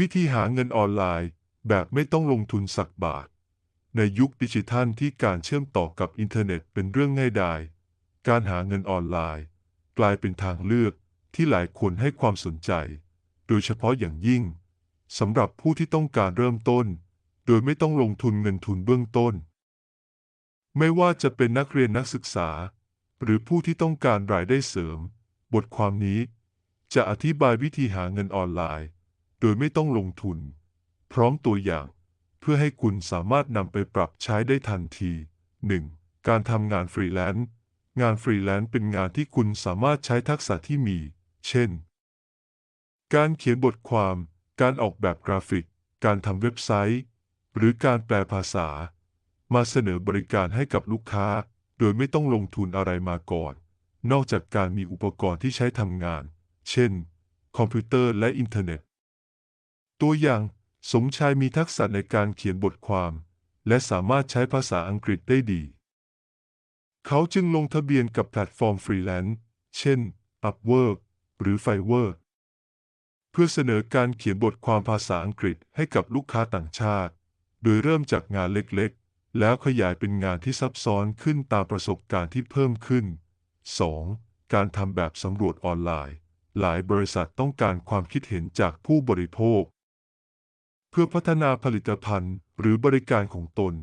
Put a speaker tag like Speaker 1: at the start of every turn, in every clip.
Speaker 1: วิธีหาเงินออนไลน์แบบไม่ต้องลงทุนสักบาท ในยุคดิจิทัลที่การเชื่อมต่อกับอินเทอร์เน็ตเป็นเรื่องง่ายดาย การหาเงินออนไลน์ กลายเป็นทางเลือกที่หลายคนให้ความสนใจ โดยเฉพาะอย่างยิ่งสำหรับผู้ที่ต้องการเริ่มต้น โดยไม่ต้องลงทุนเงินทุนเบื้องต้น ไม่ว่าจะเป็นนักเรียนนักศึกษา หรือผู้ที่ต้องการรายได้เสริม บทความนี้ จะอธิบายวิธีหาเงินออนไลน์ โดยไม่ต้องลงทุน พร้อมตัวอย่าง เพื่อให้คุณสามารถนำไปปรับใช้ได้ทันที 1. การทำงานฟรีแลนซ์งานฟรีแลนซ์เป็นงานที่คุณสามารถใช้ทักษะที่มี เช่น การเขียนบทความ การออกแบบกราฟิก การทำเว็บไซต์ หรือการแปลภาษา มาเสนอบริการให้กับลูกค้า โดยไม่ต้องลงทุนอะไรมาก่อน นอกจากการมีอุปกรณ์ที่ใช้ทำงาน เช่น คอมพิวเตอร์และอินเทอร์เน็ต ตัวอย่าง สมชายมีทักษะในการเขียนบทความ และสามารถใช้ภาษาอังกฤษได้ดี เขาจึงลงทะเบียนกับแพลตฟอร์มฟรีแลนซ์ เช่น Upwork หรือ Fiverr เพื่อเสนอการเขียนบทความภาษาอังกฤษให้กับลูกค้าต่างชาติ โดยเริ่มจากงานเล็กๆ แล้วขยายเป็นงานที่ซับซ้อนขึ้นตามประสบการณ์ที่เพิ่มขึ้น 2. การทำแบบสำรวจออนไลน์ หลายบริษัทต้องการความคิดเห็นจากผู้บริโภค พื่อพัฒนาผลิตภัณฑ์หรือบริการของตน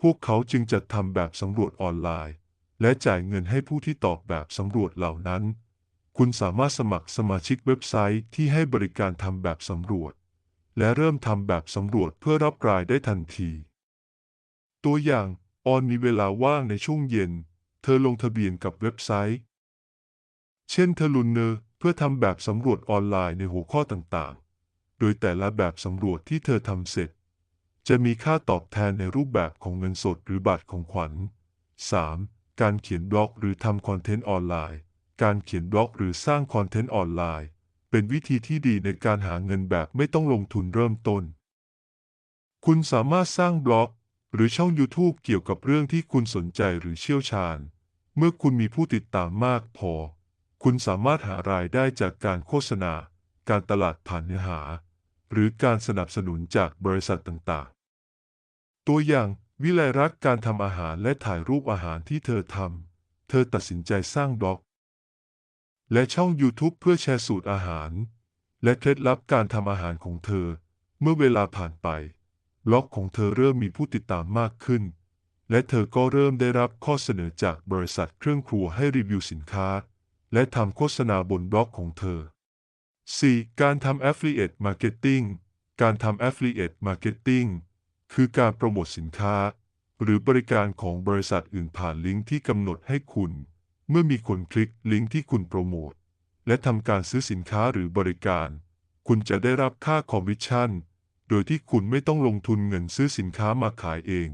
Speaker 1: พวกเขาจึงจัดทำแบบสำรวจออนไลน์ และจ่ายเงินให้ผู้ที่ตอบแบบสำรวจเหล่านั้น คุณสามารถสมัครสมาชิกเว็บไซต์ที่ให้บริการทำแบบสำรวจ และเริ่มทำแบบสำรวจเพื่อรับรายได้ทันที ตัวอย่างออนมีเวลาว่างในช่วงเย็น เธอลงทะเบียนกับเว็บไซต์ เช่นเทลุนเนอร์เพื่อทำแบบสำรวจออนไลน์ในหัวข้อต่างๆ โดยแต่ละแบบสำรวจที่เธอทำเสร็จ จะมีค่าตอบแทนในรูปแบบของเงินสดหรือบัตรของขวัญ 3. การเขียนบล็อกหรือทำคอนเทนต์ออนไลน์ การเขียนบล็อกหรือสร้างคอนเทนต์ออนไลน์ เป็นวิธีที่ดีในการหาเงินแบบไม่ต้องลงทุนเริ่มต้น คุณสามารถสร้างบล็อก หรือช่อง YouTube เกี่ยวกับเรื่องที่คุณสนใจหรือเชี่ยวชาญ เมื่อคุณมีผู้ติดตามมากพอ คุณสามารถหารายได้จากการโฆษณา การตลาดผ่านเนื้อหา หรือการสนับสนุนจากบริษัทต่างๆ ตัวอย่างวิไลรักการทำอาหารและถ่ายรูปอาหารที่เธอทำ เธอตัดสินใจสร้างบล็อก และช่อง YouTube เพื่อแชร์สูตรอาหาร และเคล็ดลับการทำอาหารของเธอ เมื่อเวลาผ่านไปบล็อกของเธอเริ่มมีผู้ติดตามมากขึ้น และเธอก็เริ่มได้รับข้อเสนอจากบริษัทเครื่องครัวให้รีวิวสินค้า และทำโฆษณาบนบล็อกของเธอ 4. การทำ Affiliate Marketing การทำ Affiliate Marketing คือการโปรโมทสินค้า หรือบริการของบริษัทอื่นผ่านลิงก์ที่กำหนดให้คุณ เมื่อมีคนคลิกลิงก์ที่คุณโปรโมท และทำการซื้อสินค้าหรือบริการ คุณจะได้รับค่าคอมมิชชั่น โดยที่คุณไม่ต้องลงทุนเงินซื้อสินค้ามาขายเอง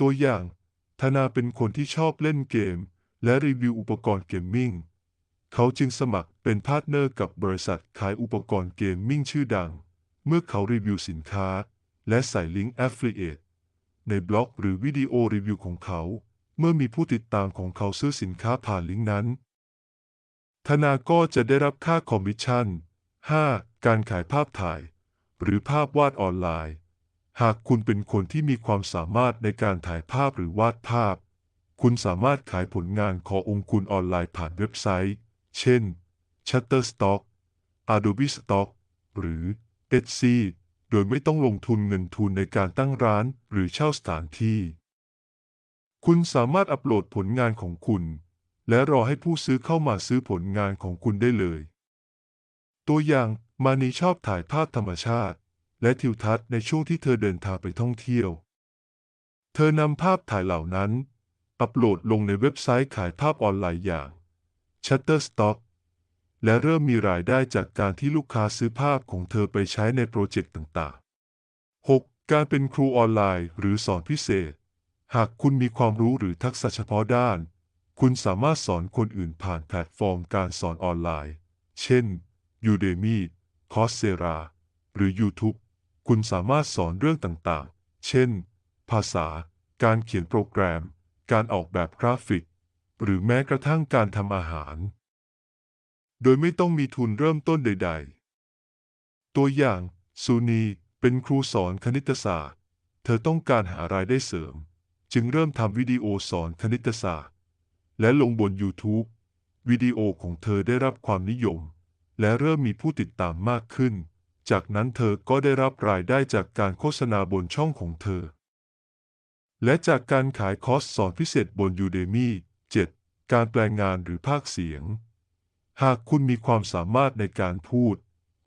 Speaker 1: ตัวอย่าง ธนาเป็นคนที่ชอบเล่นเกม และรีวิวอุปกรณ์เกมมิ่ง เขาจึงสมัครเป็นพาร์ทเนอร์กับบริษัทขายอุปกรณ์เกมมิ่งชื่อดัง เมื่อเขารีวิวสินค้า และใส่ลิงก์ Affiliate ในบล็อกหรือวิดีโอรีวิวของเขา เมื่อมีผู้ติดตามของเขาซื้อสินค้าผ่านลิงก์นั้น ธนาก็จะได้รับค่าคอมมิชชั่น 5. การขายภาพถ่าย หรือภาพวาดออนไลน์ หากคุณเป็นคนที่มีความสามารถในการถ่ายภาพหรือวาดภาพ คุณสามารถขายผลงานขององค์คุณออนไลน์ผ่านเว็บไซต์ เช่น Shutterstock Adobe Stock หรือ Etsy โดยไม่ต้องลงทุนเงินทุนในการตั้งร้านหรือเช่าสถานที่ คุณสามารถอัปโหลดผลงานของคุณ และรอให้ผู้ซื้อเข้ามาซื้อผลงานของคุณได้เลย ตัวอย่างมานีชอบถ่ายภาพธรรมชาติ และทิวทัศน์ในช่วงที่เธอเดินทางไปท่องเที่ยว เธอนำภาพถ่ายเหล่านั้น อัปโหลดลงในเว็บไซต์ขายภาพออนไลน์อย่าง Shutterstock และเริ่มมีรายได้จากการที่ลูกค้าซื้อภาพของเธอไปใช้ในโปรเจกต์ต่างๆ 6. การเป็นครูออนไลน์หรือสอนพิเศษ หากคุณมีความรู้หรือทักษะเฉพาะด้าน คุณสามารถสอนคนอื่นผ่านแพลตฟอร์มการสอนออนไลน์ เช่น Udemy, Coursera หรือ YouTube คุณสามารถสอนเรื่องต่างๆ เช่น ภาษา การเขียนโปรแกรม การออกแบบกราฟิก หรือแม้กระทั่งการทำอาหาร โดยไม่ต้องมีทุนเริ่มต้นใด ๆ ตัวอย่าง ซูนีเป็นครูสอนคณิตศาสตร์ เธอต้องการหารายได้เสริม จึงเริ่มทำวิดีโอสอนคณิตศาสตร์ และลงบน YouTube วิดีโอของเธอได้รับความนิยม และเริ่มมีผู้ติดตามมากขึ้น จากนั้นเธอก็ได้รับรายได้จากการโฆษณาบนช่องของเธอ และจากการขายคอร์สสอนพิเศษบน Udemy 7. การแปลงานหรือภาคเสียง หากคุณมีความสามารถในการพูด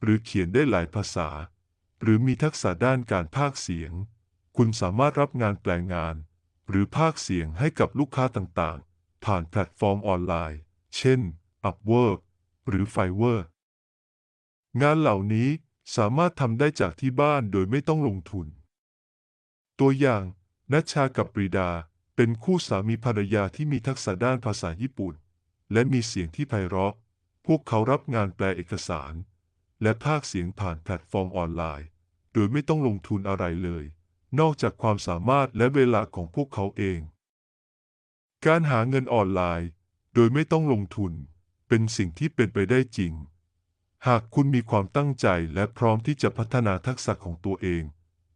Speaker 1: หรือเขียนได้หลายภาษา หรือมีทักษะด้านการพากเสียง คุณสามารถรับงานแปลงาน หรือพากเสียงให้กับลูกค้าต่างๆ ผ่านแพลตฟอร์มออนไลน์ เช่น Upwork หรือ Fiverr งานเหล่านี้สามารถทำได้จากที่บ้านโดยไม่ต้องลงทุน ตัวอย่างนัชชากับปรีดา เป็นคู่สามีภรรยาที่มีทักษะด้านภาษาญี่ปุ่น และมีเสียงที่ไพเราะ พวกเขารับงานแปลเอกสาร และพากเสียงผ่านแพลตฟอร์มออนไลน์ โดยไม่ต้องลงทุนอะไรเลย นอกจากความสามารถและเวลาของพวกเขาเอง การหาเงินออนไลน์ โดยไม่ต้องลงทุน เป็นสิ่งที่เป็นไปได้จริง หากคุณมีความตั้งใจและพร้อมที่จะพัฒนาทักษะของตัวเอง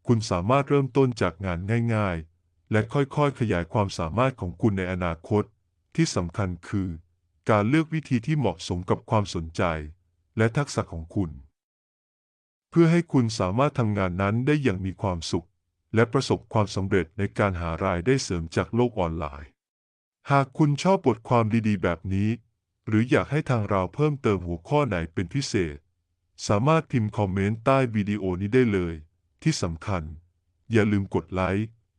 Speaker 1: คุณสามารถเริ่มต้นจากงานง่าย ๆ และค่อยๆ ขยายความสามารถของคุณในอนาคต ที่สำคัญคือ การเลือกวิธีที่เหมาะสมกับความสนใจ และทักษะของคุณ เพื่อให้คุณสามารถทำงานนั้นได้อย่างมีความสุข และประสบความสำเร็จในการหารายได้เสริมจากโลกออนไลน์ หากคุณชอบบทความดีๆ แบบนี้ หรืออยากให้ทางเราเพิ่มเติมหัวข้อไหนเป็นพิเศษ สามารถพิมพ์คอมเมนต์ใต้วิดีโอนี้ได้เลย ที่สำคัญ อย่าลืมกดไลค์